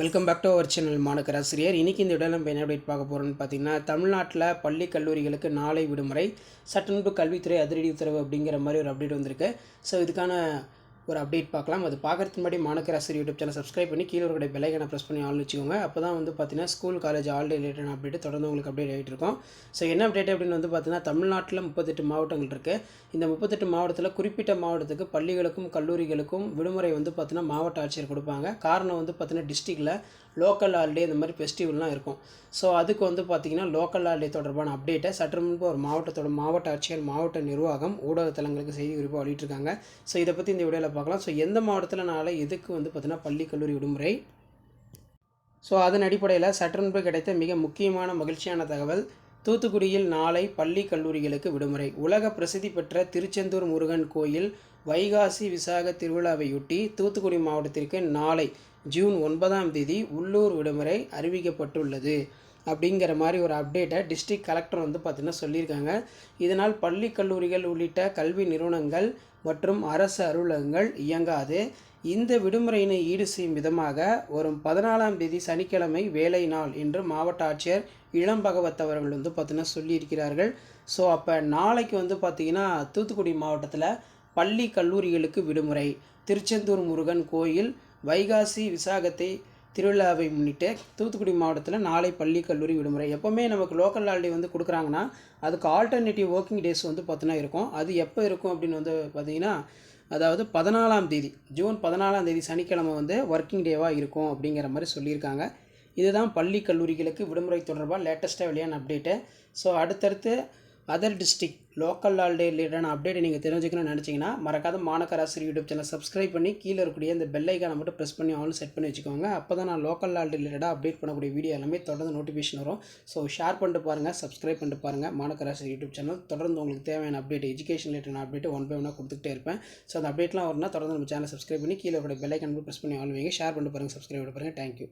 Welcome back to our channel மாணக்கராசிரியர் இன்றைக்கி இந்த இடம் நம்ம என்ன அப்டேட் பார்க்க போகிறோம்னு பார்த்தீங்கன்னா தமிழ்நாட்டில் பள்ளி கல்லூரிகளுக்கு நாளை விடுமுறை சட்டநூறு கல்வித்துறை அதிரடி உத்தரவு அப்படிங்கிற மாதிரி ஒரு அப்டேட் வந்திருக்கு. ஸோ இதுக்கான ஒரு அப்டேட் பார்க்கலாம். அது பார்க்குறதுக்கு முன்னாடி மாணக்கராசர் யூடியூப் சேனல் சப்ஸ்கிரைப் பண்ணி கீழே இருக்கிற பெல்லைக்கனை ப்ரெஸ் பண்ணி ஆள் வச்சுக்கோங்க. அப்போ தான் வந்து பார்த்தீங்கன்னா school college all related update தொடர்ந்து உங்களுக்கு அப்டேட் ஆகிட்டு இருக்கும். ஸோ என்ன அப்டேட் அப்படின்னு வந்து பார்த்தீங்கன்னா தமிழ்நாட்டில் முப்பத்தெட்டு மாவட்டங்கள் இருக்குது இந்த முப்பத்தெட்டு மாவட்டத்தில் குறிப்பிட்ட மாவட்டத்துக்கு பள்ளிகளுக்கும் கல்லூரிகளுக்கும் விடுமுறை வந்து பார்த்தீங்கன்னா மாவட்ட ஆட்சியர் கொடுப்பாங்க. காரணம் வந்து பார்த்தீங்கன்னா டிஸ்ட்ரிக்டில் லோக்கல் ஹாலிடே இந்த மாதிரி ஃபெஸ்டிவல்லாம் இருக்கும். ஸோ அதுக்கு வந்து பார்த்திங்கன்னா லோக்கல் ஹாலிடே தொடர்பான அப்டேட்டை சற்று முன்பு ஒரு மாவட்டத்தோட மாவட்ட ஆட்சியர் மாவட்ட நிர்வாகம் ஊடகத்தலங்களுக்கு செய்தி குறிப்பாக வெளியிட்டிருக்காங்க. ஸோ இதை பற்றி இந்த வீடியோவில் பார்க்கலாம். ஸோ எந்த மாவட்டத்தில் நாளை எதுக்கு வந்து பார்த்திங்கன்னா பள்ளி கல்லூரி விடுமுறை? ஸோ அதன் அடிப்படையில் சற்று முன்பு கிடைத்த மிக முக்கியமான மகிழ்ச்சியான தகவல் தூத்துக்குடியில் நாளை பள்ளி கல்லூரிகளுக்கு விடுமுறை. உலக பிரசித்தி பெற்ற திருச்செந்தூர் முருகன் கோயில் வைகாசி விசாக திருவிழாவையொட்டி தூத்துக்குடி மாவட்டத்திற்கு நாளை ஜூன் ஒன்பதாம் தேதி உள்ளூர் விடுமுறை அறிவிக்கப்பட்டுள்ளது. அப்படிங்கிற மாதிரி ஒரு அப்டேட்டை டிஸ்ட்ரிக்ட் கலெக்டர் வந்து பார்த்திங்கன்னா சொல்லியிருக்காங்க. இதனால் பள்ளி கல்லூரிகள் உள்ளிட்ட கல்வி நிறுவனங்கள் மற்றும் அரசு அலுவலகங்கள் இயங்காது. இந்த விடுமுறையினை ஈடு செய்யும் விதமாக வரும் பதினாலாம் தேதி சனிக்கிழமை வேலை நாள் என்று மாவட்ட ஆட்சியர் இளம் பகவத் அவர்கள் வந்து பார்த்திங்கன்னா சொல்லியிருக்கிறார்கள். ஸோ அப்போ நாளைக்கு வந்து பார்த்திங்கன்னா தூத்துக்குடி மாவட்டத்தில் பள்ளி கல்லூரிகளுக்கு விடுமுறை. திருச்செந்தூர் முருகன் கோயில் வைகாசி விசாகத்தை திருவிழாவை முன்னிட்டு தூத்துக்குடி மாவட்டத்தில் நாளை பள்ளி கல்லூரி விடுமுறை. எப்போவுமே நமக்கு லோக்கல் ஹாலிடே வந்து கொடுக்குறாங்கன்னா அதுக்கு ஆல்டர்னேட்டிவ் ஒர்க்கிங் டேஸ் வந்து பார்த்தோன்னா இருக்கும். அது எப்போ இருக்கும் அப்படின்னு வந்து பார்த்தீங்கன்னா அதாவது பதினாலாம் தேதி ஜூன் பதினாலாம் தேதி சனிக்கிழமை வந்து ஒர்க்கிங் டேவாக இருக்கும் அப்படிங்கிற மாதிரி சொல்லியிருக்காங்க. இதுதான் பள்ளி கல்லூரிகளுக்கு விடுமுறை தொடர்பாக லேட்டஸ்ட்டாக வெளியான அப்டேட்டு ஸோ அடுத்தடுத்து other district local all the ரிலேட்டடான அப்டேட் நீங்கள் தெரிஞ்சுக்கணும்னு நினச்சிங்கன்னா மறக்காத மாநகராசிரி யூடியூப் சேனல் சப்ஸ்கிரைப் பண்ணி கீழே இருக்கக்கூடிய இந்த பெல் ஐக்கானை மட்டும் ப்ரெஸ் பண்ணி ஆல் செட் பண்ணி வச்சுக்கோங்க. அப்போ தான் நான் லோக்கல் ஆல்டே ரிலேட்டடாக அப்டேட் பண்ணக்கூடிய வீடியோ எல்லாமே தொடர்ந்து நோட்டிஃபிகேஷன் வரும். ஸோ ஷேர் பண்ணிட்டு பாருங்கள் சப்ஸ்கிரைப் பண்ணிட்டு பாருங்கள் மாநகராசிரி யூடியூப் சேனல் தொடர்ந்து உங்களுக்கு தேவையான update education related update one by ஒன்னாக கொடுத்துட்டே இருப்பேன். ஸோ அந்த அப்டேட்லாம் வரும்னா தொடர்ந்து நம்ம சேனல் சப்ஸ்கிரைப் பண்ணி கீழே இருக்கக்கூடிய பெல் ஐக்கான் ப்ரெஸ் பண்ணி ஆல் வைங்க. ஷேர் பண்ணிட்டு பாருங்கள் சப்ஸ்கிரைப் பண்ணி பாருங்கள் தேங்க்யூ